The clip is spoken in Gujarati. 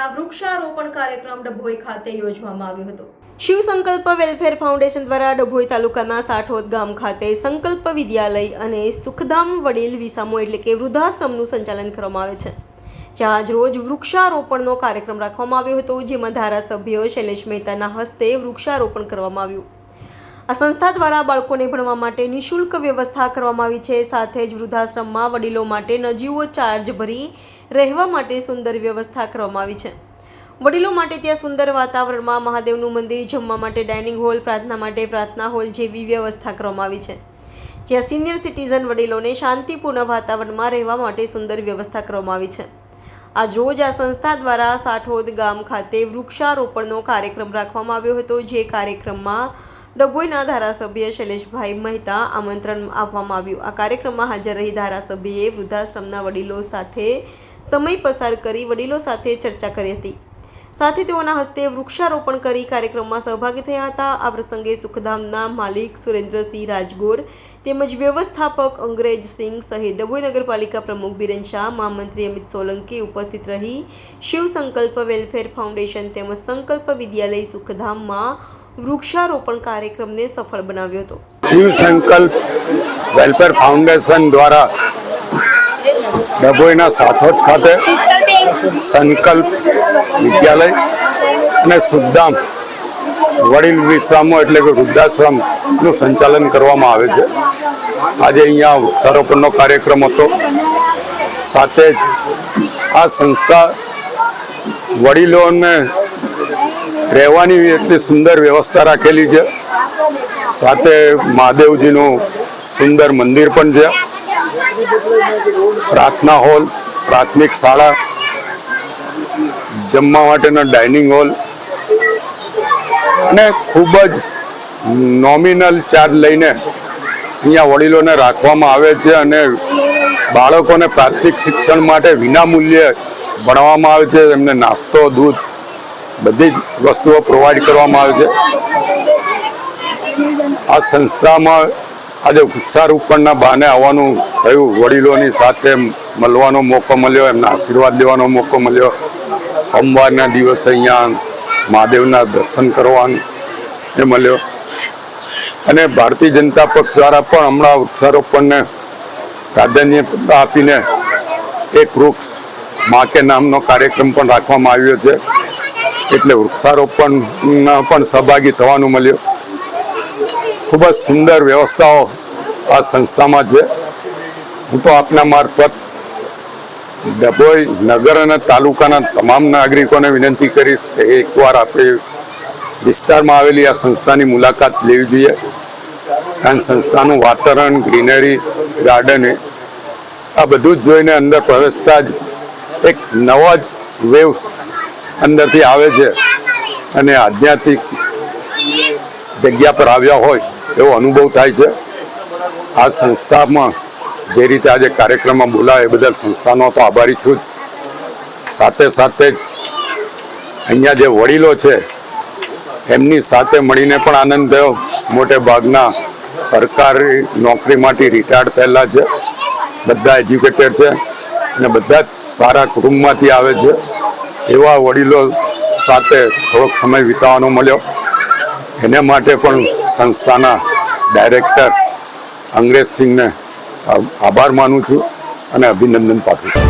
કાર્યક્રમ ડભોઈ ખાતે યોજવામાં આવ્યો હતો. શિવ સંકલ્પ વેલફેર ફાઉન્ડેશન દ્વારા ડભોઈ તાલુકાના સાઠોદ ગામ ખાતે સંકલ્પ વિદ્યાલય અને સુખધામ વડીલ વિસામો એટલે કે વૃદ્ધાશ્રમનું સંચાલન કરવામાં આવે છે. જ્યાં આજ વૃક્ષારોપણનો કાર્યક્રમ રાખવામાં આવ્યો હતો, જેમાં ધારાસભ્ય શૈલેષ મહેતાના હસ્તે વૃક્ષારોપણ કરવામાં આવ્યું. આ સંસ્થા દ્વારા બાળકોને ભણવા માટે નિઃશુલ્ક વ્યવસ્થા કરવામાં આવી છે. સાથે જ વૃદ્ધાશ્રમમાં વડીલો માટે નજીવો ચાર્જ ભરી રહેવા માટે સુંદર વ્યવસ્થા કરવામાં આવી છે. વડીલો માટે ત્યાં સુંદર વાતાવરણમાં મહાદેવનું મંદિર, જમવા માટે ડાઇનિંગ હોલ, પ્રાર્થના માટે પ્રાર્થના હોલ જેવી વ્યવસ્થા કરવામાં આવી છે. જ્યાં સિનિયર સિટીઝન વડીલોને શાંતિપૂર્ણ વાતાવરણમાં રહેવા માટે સુંદર વ્યવસ્થા કરવામાં આવી છે. આજ રોજ આ સંસ્થા દ્વારા સાઠોદ ગામ ખાતે વૃક્ષારોપણનો કાર્યક્રમ રાખવામાં આવ્યો હતો. જે કાર્યક્રમમાં ડભોઈના ધારાસભ્ય શૈલેષભાઈ મહેતા આમંત્રણ આપવામાં આવ્યું. આ કાર્યક્રમમાં હાજર રહી ધારાસભ્યએ વૃદ્ધાશ્રમના વડીલો સાથે સમય પસાર કરી વડીલો સાથે ચર્ચા કરી હતી. સાથે તેઓના હસ્તે વૃક્ષારોપણ કરી કાર્યક્રમમાં સહભાગી થયા હતા. આ પ્રસંગે સુખધામના માલિક સુરેન્દ્રસિંહ રાજગોર તેમજ વ્યવસ્થાપક અંગ્રેજસિંહ સહિત ડભોઈ નગરપાલિકા પ્રમુખ બિરેન શાહ, મહામંત્રી અમિત સોલંકી ઉપસ્થિત રહી. શિવ સંકલ્પ વેલફેર ફાઉન્ડેશન તેમજ સંકલ્પ વિદ્યાલય સુખધામમાં વૃક્ષારોપણ કાર્યક્રમને સફળ બનાવ્યો હતો. શિવ સંકલ્પ વેલફેર ફાઉન્ડેશન દ્વારા ડભોઈના સાથોદ ખાતે સંકલ્પ વિદ્યાલય અને સુદ્ધામ વડીલ વિશ્રામો એટલે કે વૃદ્ધાશ્રમનું સંચાલન કરવામાં આવે છે. આજે અહીંયા વૃક્ષારોપણનો કાર્યક્રમ હતો. સાથે જ આ સંસ્થા વડીલોને રહેવાની એટલી સુંદર વ્યવસ્થા રાખેલી છે. સાથે મહાદેવજીનું સુંદર મંદિર પણ છે. પ્રાર્થના હોલ, પ્રાથમિક શાળા, જમવા માટેનો ડાઇનિંગ હોલ અને ખૂબ જ નોમિનલ ચાર્જ લઈને અહીંયા વડીલોને રાખવામાં આવે છે અને બાળકોને પ્રાથમિક શિક્ષણ માટે વિનામૂલ્યે ભણવામાં આવે છે. એમને નાસ્તો, દૂધ બધી જ વસ્તુઓ પ્રોવાઈડ કરવામાં આવે છે. આ સંસ્થામાં આજે વૃક્ષારોપણના બહાને આવવાનું થયું. વડીલોની સાથે મળવાનો મોકો મળ્યો, એમના આશીર્વાદ લેવાનો મોકો મળ્યો. સોમવારના દિવસે અહીંયા મહાદેવના દર્શન કરવાનું એ મળ્યો. અને ભારતીય જનતા પક્ષ દ્વારા પણ હમણાં વૃક્ષારોપણને પ્રાધાન્ય આપીને એક વૃક્ષ મા કે નામનો કાર્યક્રમ પણ રાખવામાં આવ્યો છે. એટલે વૃક્ષારોપણના પણ સહભાગી થવાનું મળ્યું. ખૂબ જ સુંદર વ્યવસ્થાઓ આ સંસ્થામાં છે. હું તો આપના મારફત ડભોઈ નગર અને તાલુકાના તમામ નાગરિકોને વિનંતી કરીશ કે એકવાર આપણે વિસ્તારમાં આવેલી આ સંસ્થાની મુલાકાત લેવી જોઈએ. કારણ સંસ્થાનું વાતાવરણ, ગ્રીનરી, ગાર્ડન આ બધું જ જોઈને અંદર પ્રવેશતા જ એક નવા જ વેવ્સ અંદરથી આવે છે. અને આધ્યાત્મિક જગ્યા પર આવ્યા હોય એવો અનુભવ થાય છે. આ સંસ્થામાં જે રીતે આજે કાર્યક્રમમાં બોલાય, એ બદલ સંસ્થાનો તો આભારી છું જ. સાથે સાથે જ અહીંયા જે વડીલો છે, એમની સાથે મળીને પણ આનંદ થયો. મોટે ભાગના સરકારી નોકરીમાંથી રિટાયર્ડ થયેલા છે. બધા એજ્યુકેટેડ છે અને બધા જ સારા કુટુંબમાંથી આવે છે. એવા વડીલો સાથે થોડોક સમય વિતાવવાનો મળ્યો. એને માટે પણ સંસ્થાના ડાયરેક્ટર અંગ્રેજસિંહને આભાર માનું છું અને અભિનંદન પાઠવું છું.